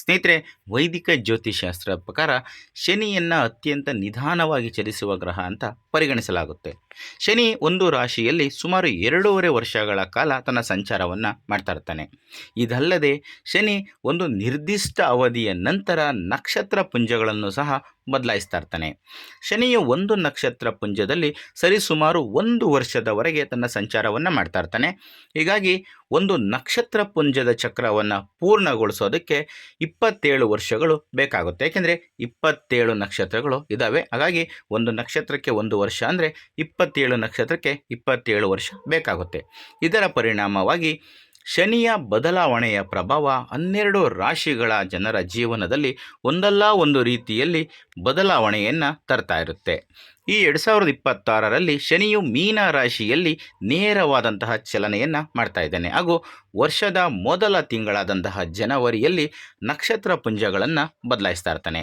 ಸ್ನೇಹಿತರೆ, ವೈದಿಕ ಜ್ಯೋತಿಷಾಸ್ತ್ರ ಪ್ರಕಾರ ಶನಿಯನ್ನು ಅತ್ಯಂತ ನಿಧಾನವಾಗಿ ಚಲಿಸುವ ಗ್ರಹ ಅಂತ ಪರಿಗಣಿಸಲಾಗುತ್ತೆ. ಶನಿ ಒಂದು ರಾಶಿಯಲ್ಲಿ ಸುಮಾರು ಎರಡೂವರೆ ವರ್ಷಗಳ ಕಾಲ ತನ್ನ ಸಂಚಾರವನ್ನು ಮಾಡ್ತಾ ಇರ್ತಾನೆ. ಇದಲ್ಲದೆ ಶನಿ ಒಂದು ನಿರ್ದಿಷ್ಟ ಅವಧಿಯ ನಂತರ ನಕ್ಷತ್ರ ಪುಂಜಗಳನ್ನು ಸಹ ಬದಲಾಯಿಸ್ತಾ ಇರ್ತಾನೆ. ಶನಿಯ ಒಂದು ನಕ್ಷತ್ರ ಪುಂಜದಲ್ಲಿ ಸರಿಸುಮಾರು ಒಂದು ವರ್ಷದವರೆಗೆ ತನ್ನ ಸಂಚಾರವನ್ನು ಮಾಡ್ತಾ ಇರ್ತಾನೆ. ಹೀಗಾಗಿ ಒಂದು ನಕ್ಷತ್ರ ಪುಂಜದ ಚಕ್ರವನ್ನು ಪೂರ್ಣಗೊಳಿಸೋದಕ್ಕೆ ಇಪ್ಪತ್ತೇಳು ವರ್ಷಗಳು ಬೇಕಾಗುತ್ತೆ. ಏಕೆಂದರೆ ಇಪ್ಪತ್ತೇಳು ನಕ್ಷತ್ರಗಳು ಇದ್ದಾವೆ ಹಾಗಾಗಿ ಒಂದು ನಕ್ಷತ್ರಕ್ಕೆ ಒಂದು ವರ್ಷ ಅಂದರೆ ಇಪ್ಪತ್ತೇಳು ನಕ್ಷತ್ರಕ್ಕೆ ಇಪ್ಪತ್ತೇಳು ವರ್ಷ ಬೇಕಾಗುತ್ತೆ. ಇದರ ಪರಿಣಾಮವಾಗಿ ಶನಿಯ ಬದಲಾವಣೆಯ ಪ್ರಭಾವ ಹನ್ನೆರಡು ರಾಶಿಗಳ ಜನರ ಜೀವನದಲ್ಲಿ ಒಂದಲ್ಲ ಒಂದು ರೀತಿಯಲ್ಲಿ ಬದಲಾವಣೆಯನ್ನು ತರ್ತಾ ಇರುತ್ತೆ. ಈ ಎರಡು ಸಾವಿರದ ಇಪ್ಪತ್ತಾರರಲ್ಲಿ ಶನಿಯು ಮೀನ ರಾಶಿಯಲ್ಲಿ ನೇರವಾದಂತಹ ಚಲನೆಯನ್ನು ಮಾಡ್ತಾ ಇದ್ದಾನೆ. ಹಾಗೂ ವರ್ಷದ ಮೊದಲ ತಿಂಗಳಾದಂತಹ ಜನವರಿಯಲ್ಲಿ ನಕ್ಷತ್ರ ಪುಂಜಗಳನ್ನು ಬದಲಾಯಿಸ್ತಾ ಇರ್ತಾನೆ.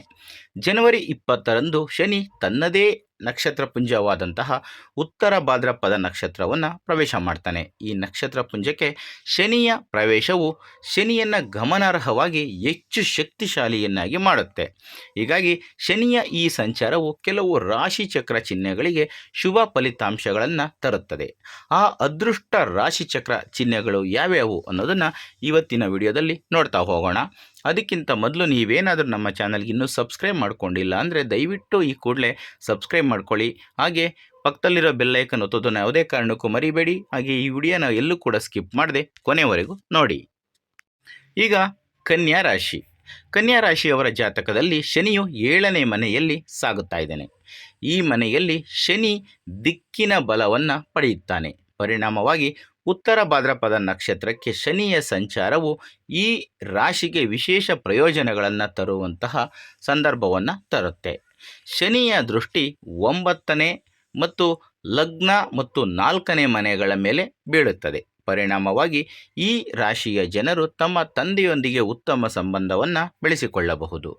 ಜನವರಿ ಇಪ್ಪತ್ತರಂದು ಶನಿ ತನ್ನದೇ ನಕ್ಷತ್ರ ಪುಂಜವಾದಂತಹ ಉತ್ತರ ಭಾದ್ರಪದ ನಕ್ಷತ್ರವನ್ನು ಪ್ರವೇಶ ಮಾಡ್ತಾನೆ. ಈ ನಕ್ಷತ್ರ ಪುಂಜಕ್ಕೆ ಶನಿಯ ಪ್ರವೇಶವು ಶನಿಯನ್ನು ಗಮನಾರ್ಹವಾಗಿ ಹೆಚ್ಚು ಶಕ್ತಿಶಾಲಿಯನ್ನಾಗಿ ಮಾಡುತ್ತೆ. ಹೀಗಾಗಿ ಶನಿಯ ಈ ಸಂಚಾರವು ಕೆಲವು ರಾಶಿಚಕ್ರ ಚಿಹ್ನೆಗಳಿಗೆ ಶುಭ ಫಲಿತಾಂಶಗಳನ್ನು ತರುತ್ತದೆ. ಆ ಅದೃಷ್ಟ ರಾಶಿಚಕ್ರ ಚಿಹ್ನೆಗಳು ಯಾವ್ಯಾವು ಅನ್ನೋದನ್ನು ಇವತ್ತಿನ ವಿಡಿಯೋದಲ್ಲಿ ನೋಡ್ತಾ ಹೋಗೋಣ. ಅದಕ್ಕಿಂತ ಮೊದಲು ನೀವೇನಾದರೂ ನಮ್ಮ ಚಾನಲ್ಗೆ ಇನ್ನೂ ಸಬ್ಸ್ಕ್ರೈಬ್ ಮಾಡ್ಕೊಂಡಿಲ್ಲ ಅಂದರೆ ದಯವಿಟ್ಟು ಈ ಕೂಡಲೇ ಸಬ್ಸ್ಕ್ರೈಬ್ ಮಾಡ್ಕೊಳ್ಳಿ. ಹಾಗೆ ಪಕ್ಕದಲ್ಲಿರೋ ಬೆಲ್ಲೈಕನ್ ಒತ್ತೋದನ್ನು ಯಾವುದೇ ಕಾರಣಕ್ಕೂ ಮರಿಬೇಡಿ. ಹಾಗೆ ಈ ವಿಡಿಯೋನ ಎಲ್ಲೂ ಕೂಡ ಸ್ಕಿಪ್ ಮಾಡದೆ ಕೊನೆವರೆಗೂ ನೋಡಿ. ಈಗ ಕನ್ಯಾ ರಾಶಿ. ಕನ್ಯಾ ರಾಶಿಯವರ ಜಾತಕದಲ್ಲಿ ಶನಿಯು ಏಳನೇ ಮನೆಯಲ್ಲಿ ಸಾಗುತ್ತಾ ಇದ್ದಾನೆ. ಈ ಮನೆಯಲ್ಲಿ ಶನಿ ದಿಕ್ಕಿನ ಬಲವನ್ನು ಪಡೆಯುತ್ತಾನೆ. ಪರಿಣಾಮವಾಗಿ ಉತ್ತರ ಭಾದ್ರಪದ ನಕ್ಷತ್ರಕ್ಕೆ ಶನಿಯ ಸಂಚಾರವು ಈ ರಾಶಿಗೆ ವಿಶೇಷ ಪ್ರಯೋಜನಗಳನ್ನು ತರುವಂತಹ ಸಂದರ್ಭವನ್ನು ತರುತ್ತೆ. ಶನಿಯ ದೃಷ್ಟಿ ಒಂಬತ್ತನೇ ಮತ್ತು ಲಗ್ನ ಮತ್ತು ನಾಲ್ಕನೇ ಮನೆಗಳ ಮೇಲೆ ಬೀಳುತ್ತದೆ. ಪರಿಣಾಮವಾಗಿ ಈ ರಾಶಿಯ ಜನರು ತಮ್ಮ ತಂದೆಯೊಂದಿಗೆ ಉತ್ತಮ ಸಂಬಂಧವನ್ನು ಬೆಳೆಸಿಕೊಳ್ಳಬಹುದು.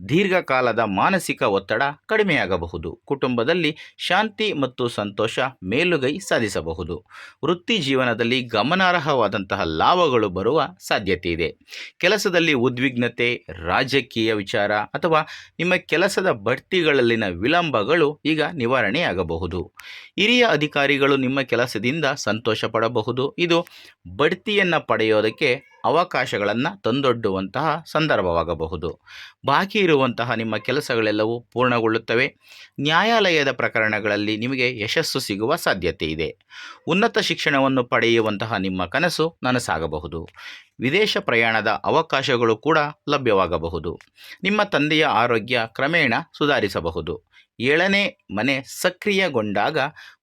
ದೀರ್ಘಕಾಲದ ಮಾನಸಿಕ ಒತ್ತಡ ಕಡಿಮೆಯಾಗಬಹುದು. ಕುಟುಂಬದಲ್ಲಿ ಶಾಂತಿ ಮತ್ತು ಸಂತೋಷ ಮೇಲುಗೈ ಸಾಧಿಸಬಹುದು. ವೃತ್ತಿ ಜೀವನದಲ್ಲಿ ಗಮನಾರ್ಹವಾದಂತಹ ಲಾಭಗಳು ಬರುವ ಸಾಧ್ಯತೆ ಇದೆ ಕೆಲಸದಲ್ಲಿ ಉದ್ವಿಗ್ನತೆ, ರಾಜಕೀಯ ವಿಚಾರ ಅಥವಾ ನಿಮ್ಮ ಕೆಲಸದ ಬಡ್ತಿಗಳಲ್ಲಿನ ವಿಳಂಬಗಳು ಈಗ ನಿವಾರಣೆಯಾಗಬಹುದು. ಹಿರಿಯ ಅಧಿಕಾರಿಗಳು ನಿಮ್ಮ ಕೆಲಸದಿಂದ ಸಂತೋಷ ಪಡಬಹುದು. ಇದು ಬಡ್ತಿಯನ್ನು ಪಡೆಯೋದಕ್ಕೆ ಅವಕಾಶಗಳನ್ನು ತಂದೊಡ್ಡುವಂತಹ ಸಂದರ್ಭವಾಗಬಹುದು. ಬಾಕಿ ಇರುವಂತಹ ನಿಮ್ಮ ಕೆಲಸಗಳೆಲ್ಲವೂ ಪೂರ್ಣಗೊಳ್ಳುತ್ತವೆ. ನ್ಯಾಯಾಲಯದ ಪ್ರಕರಣಗಳಲ್ಲಿ ನಿಮಗೆ ಯಶಸ್ಸು ಸಿಗುವ ಸಾಧ್ಯತೆ ಇದೆ. ಉನ್ನತ ಶಿಕ್ಷಣವನ್ನು ಪಡೆಯುವಂತಹ ನಿಮ್ಮ ಕನಸು ನನಸಾಗಬಹುದು. ವಿದೇಶ ಪ್ರಯಾಣದ ಅವಕಾಶಗಳು ಕೂಡ ಲಭ್ಯವಾಗಬಹುದು. ನಿಮ್ಮ ತಂದೆಯ ಆರೋಗ್ಯ ಕ್ರಮೇಣ ಸುಧಾರಿಸಬಹುದು. ಏಳನೇ ಮನೆ ಸಕ್ರಿಯಗೊಂಡಾಗ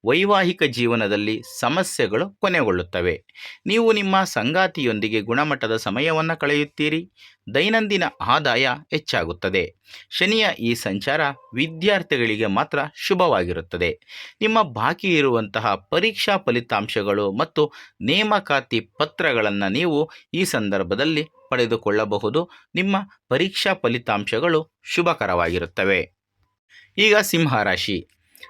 ವೈವಾಹಿಕ ಜೀವನದಲ್ಲಿ ಸಮಸ್ಯೆಗಳು ಕೊನೆಗೊಳ್ಳುತ್ತವೆ. ನೀವು ನಿಮ್ಮ ಸಂಗಾತಿಯೊಂದಿಗೆ ಗುಣಮಟ್ಟದ ಸಮಯವನ್ನು ಕಳೆಯುತ್ತೀರಿ. ದೈನಂದಿನ ಆದಾಯ ಹೆಚ್ಚಾಗುತ್ತದೆ. ಶನಿಯ ಈ ಸಂಚಾರ ವಿದ್ಯಾರ್ಥಿಗಳಿಗೆ ಮಾತ್ರ ಶುಭವಾಗಿರುತ್ತದೆ. ನಿಮ್ಮ ಬಾಕಿ ಇರುವಂತಹ ಪರೀಕ್ಷಾ ಫಲಿತಾಂಶಗಳು ಮತ್ತು ನೇಮಕಾತಿ ಪತ್ರಗಳನ್ನು ನೀವು ಈ ಸಂದರ್ಭದಲ್ಲಿ ಪಡೆದುಕೊಳ್ಳಬಹುದು. ನಿಮ್ಮ ಪರೀಕ್ಷಾ ಫಲಿತಾಂಶಗಳು ಶುಭಕರವಾಗಿರುತ್ತವೆ. ಈಗ ಸಿಂಹ ರಾಶಿ.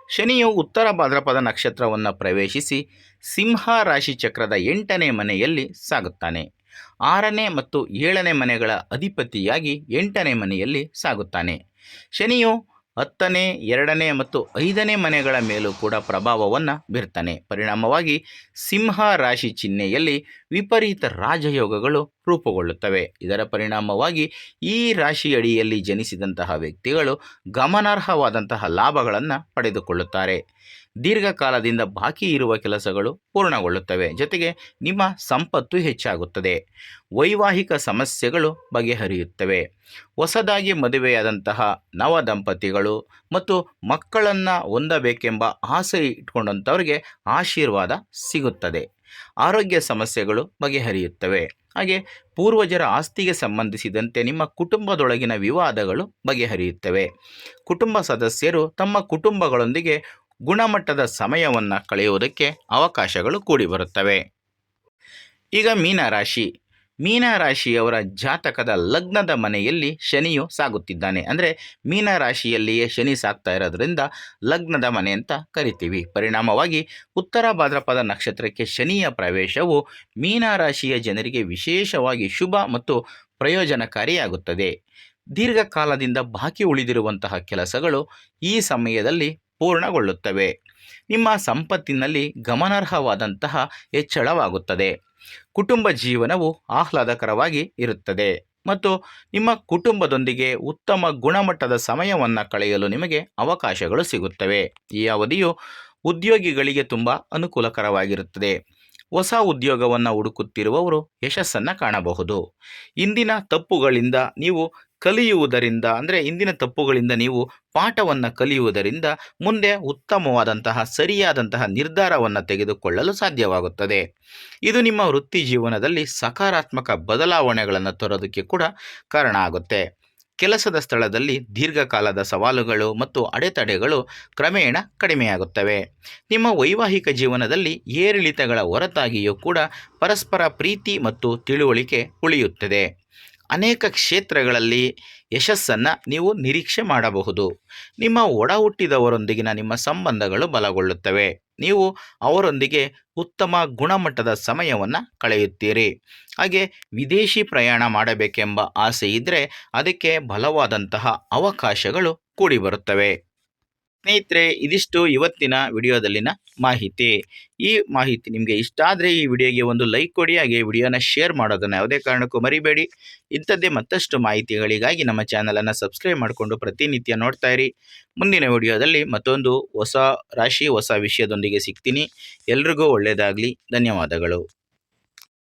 ಶನಿಯು ಉತ್ತರ ಭಾದ್ರಪದ ನಕ್ಷತ್ರವನ್ನು ಪ್ರವೇಶಿಸಿ ಸಿಂಹ ರಾಶಿ ಚಕ್ರದ ಎಂಟನೇ ಮನೆಯಲ್ಲಿ ಸಾಗುತ್ತಾನೆ. ಆರನೇ ಮತ್ತು ಏಳನೇ ಮನೆಗಳ ಅಧಿಪತಿಯಾಗಿ ಎಂಟನೇ ಮನೆಯಲ್ಲಿ ಸಾಗುತ್ತಾನೆ. ಶನಿಯು ಹತ್ತನೇ, ಎರಡನೇ ಮತ್ತು ಐದನೇ ಮನೆಗಳ ಮೇಲೂ ಕೂಡ ಪ್ರಭಾವವನ್ನು ಬೀರ್ತಾನೆ. ಪರಿಣಾಮವಾಗಿ ಸಿಂಹ ರಾಶಿ ಚಿಹ್ನೆಯಲ್ಲಿ ವಿಪರೀತ ರಾಜಯೋಗಗಳು ರೂಪುಗೊಳ್ಳುತ್ತವೆ. ಇದರ ಪರಿಣಾಮವಾಗಿ ಈ ರಾಶಿಯಡಿಯಲ್ಲಿ ಜನಿಸಿದಂತಹ ವ್ಯಕ್ತಿಗಳು ಗಮನಾರ್ಹವಾದಂತಹ ಲಾಭಗಳನ್ನು ಪಡೆದುಕೊಳ್ಳುತ್ತಾರೆ. ದೀರ್ಘಕಾಲದಿಂದ ಬಾಕಿ ಇರುವ ಕೆಲಸಗಳು ಪೂರ್ಣಗೊಳ್ಳುತ್ತವೆ. ಜೊತೆಗೆ ನಿಮ್ಮ ಸಂಪತ್ತು ಹೆಚ್ಚಾಗುತ್ತದೆ. ವೈವಾಹಿಕ ಸಮಸ್ಯೆಗಳು ಬಗೆಹರಿಯುತ್ತವೆ. ಹೊಸದಾಗಿ ಮದುವೆಯಾದಂತಹ ನವ ದಂಪತಿಗಳು ಮತ್ತು ಮಕ್ಕಳನ್ನು ಹೊಂದಬೇಕೆಂಬ ಆಸೆ ಇಟ್ಕೊಂಡಂಥವ್ರಿಗೆ ಆಶೀರ್ವಾದ ಸಿಗುತ್ತದೆ. ಆರೋಗ್ಯ ಸಮಸ್ಯೆಗಳು ಬಗೆಹರಿಯುತ್ತವೆ. ಹಾಗೆ ಪೂರ್ವಜರ ಆಸ್ತಿಗೆ ಸಂಬಂಧಿಸಿದಂತೆ ನಿಮ್ಮ ಕುಟುಂಬದೊಳಗಿನ ವಿವಾದಗಳು ಬಗೆಹರಿಯುತ್ತವೆ. ಕುಟುಂಬ ಸದಸ್ಯರು ತಮ್ಮ ಕುಟುಂಬಗಳೊಂದಿಗೆ ಗುಣಮಟ್ಟದ ಸಮಯವನ್ನು ಕಳೆಯುವುದಕ್ಕೆ ಅವಕಾಶಗಳು ಕೂಡಿಬರುತ್ತವೆ. ಈಗ ಮೀನರಾಶಿ. ಮೀನರಾಶಿಯವರ ಜಾತಕದ ಲಗ್ನದ ಮನೆಯಲ್ಲಿ ಶನಿಯು ಸಾಗುತ್ತಿದ್ದಾನೆ. ಅಂದರೆ ಮೀನರಾಶಿಯಲ್ಲಿಯೇ ಶನಿ ಸಾಗ್ತಾ ಇರೋದ್ರಿಂದ ಲಗ್ನದ ಮನೆ ಅಂತ ಕರಿತೀವಿ. ಪರಿಣಾಮವಾಗಿ ಉತ್ತರ ಭಾದ್ರಪದ ನಕ್ಷತ್ರಕ್ಕೆ ಶನಿಯ ಪ್ರವೇಶವು ಮೀನರಾಶಿಯ ಜನರಿಗೆ ವಿಶೇಷವಾಗಿ ಶುಭ ಮತ್ತು ಪ್ರಯೋಜನಕಾರಿಯಾಗುತ್ತದೆ. ದೀರ್ಘಕಾಲದಿಂದ ಬಾಕಿ ಉಳಿದಿರುವಂತಹ ಕೆಲಸಗಳು ಈ ಸಮಯದಲ್ಲಿ ಪೂರ್ಣಗೊಳ್ಳುತ್ತವೆ. ನಿಮ್ಮ ಸಂಪತ್ತಿನಲ್ಲಿ ಗಮನಾರ್ಹವಾದಂತಹ ಹೆಚ್ಚಳವಾಗುತ್ತದೆ. ಕುಟುಂಬ ಜೀವನವು ಆಹ್ಲಾದಕರವಾಗಿ ಇರುತ್ತದೆ. ಮತ್ತು ನಿಮ್ಮ ಕುಟುಂಬದೊಂದಿಗೆ ಉತ್ತಮ ಗುಣಮಟ್ಟದ ಸಮಯವನ್ನು ಕಳೆಯಲು ನಿಮಗೆ ಅವಕಾಶಗಳು ಸಿಗುತ್ತವೆ. ಈ ಅವಧಿಯು ಉದ್ಯೋಗಿಗಳಿಗೆ ತುಂಬ ಅನುಕೂಲಕರವಾಗಿರುತ್ತದೆ. ಹೊಸ ಉದ್ಯೋಗವನ್ನು ಹುಡುಕುತ್ತಿರುವವರು ಯಶಸ್ಸನ್ನು ಕಾಣಬಹುದು. ಇಂದಿನ ತಪ್ಪುಗಳಿಂದ ನೀವು ಕಲಿಯುವುದರಿಂದ, ಅಂದರೆ ಇಂದಿನ ತಪ್ಪುಗಳಿಂದ ನೀವು ಪಾಠವನ್ನು ಕಲಿಯುವುದರಿಂದ ಮುಂದೆ ಉತ್ತಮವಾದಂತಹ, ಸರಿಯಾದಂತಹ ನಿರ್ಧಾರವನ್ನು ತೆಗೆದುಕೊಳ್ಳಲು ಸಾಧ್ಯವಾಗುತ್ತದೆ. ಇದು ನಿಮ್ಮ ವೃತ್ತಿ ಜೀವನದಲ್ಲಿ ಸಕಾರಾತ್ಮಕ ಬದಲಾವಣೆಗಳನ್ನು ತರೋದಕ್ಕೆ ಕೂಡ ಕಾರಣ ಆಗುತ್ತೆ. ಕೆಲಸದ ಸ್ಥಳದಲ್ಲಿ ದೀರ್ಘಕಾಲದ ಸವಾಲುಗಳು ಮತ್ತು ಅಡೆತಡೆಗಳು ಕ್ರಮೇಣ ಕಡಿಮೆಯಾಗುತ್ತವೆ. ನಿಮ್ಮ ವೈವಾಹಿಕ ಜೀವನದಲ್ಲಿ ಏರಿಳಿತಗಳ ಹೊರತಾಗಿಯೂ ಕೂಡ ಪರಸ್ಪರ ಪ್ರೀತಿ ಮತ್ತು ತಿಳುವಳಿಕೆ ಉಳಿಯುತ್ತದೆ. ಅನೇಕ ಕ್ಷೇತ್ರಗಳಲ್ಲಿ ಯಶಸ್ಸನ್ನು ನೀವು ನಿರೀಕ್ಷೆ ಮಾಡಬಹುದು. ನಿಮ್ಮ ಒಡ ಹುಟ್ಟಿದವರೊಂದಿಗಿನ ನಿಮ್ಮ ಸಂಬಂಧಗಳು ಬಲಗೊಳ್ಳುತ್ತವೆ. ನೀವು ಅವರೊಂದಿಗೆ ಉತ್ತಮ ಗುಣಮಟ್ಟದ ಸಮಯವನ್ನು ಕಳೆಯುತ್ತೀರಿ. ಹಾಗೆ ವಿದೇಶಿ ಪ್ರಯಾಣ ಮಾಡಬೇಕೆಂಬ ಆಸೆ ಇದ್ದರೆ ಅದಕ್ಕೆ ಬಲವಾದಂತಹ ಅವಕಾಶಗಳು ಕೂಡಿಬರುತ್ತವೆ. ಸ್ನೇಹಿತರೆ, ಇದಿಷ್ಟು ಇವತ್ತಿನ ವಿಡಿಯೋದಲ್ಲಿನ ಮಾಹಿತಿ. ಈ ಮಾಹಿತಿ ನಿಮಗೆ ಇಷ್ಟ ಆದರೆ ಈ ವಿಡಿಯೋಗೆ ಒಂದು ಲೈಕ್ ಕೊಡಿ, ಹಾಗೆ ವಿಡಿಯೋನ ಶೇರ್ ಮಾಡೋದನ್ನು ಯಾವುದೇ ಕಾರಣಕ್ಕೂ ಮರಿಬೇಡಿ. ಇಂಥದ್ದೇ ಮತ್ತಷ್ಟು ಮಾಹಿತಿಗಳಿಗಾಗಿ ನಮ್ಮ ಚಾನಲನ್ನು ಸಬ್ಸ್ಕ್ರೈಬ್ ಮಾಡಿಕೊಂಡು ಪ್ರತಿನಿತ್ಯ ನೋಡ್ತಾ ಇರಿ. ಮುಂದಿನ ವಿಡಿಯೋದಲ್ಲಿ ಮತ್ತೊಂದು ಹೊಸ ರಾಶಿ, ಹೊಸ ವಿಷಯದೊಂದಿಗೆ ಸಿಗ್ತೀನಿ. ಎಲ್ರಿಗೂ ಒಳ್ಳೆಯದಾಗಲಿ ಧನ್ಯವಾದಗಳು.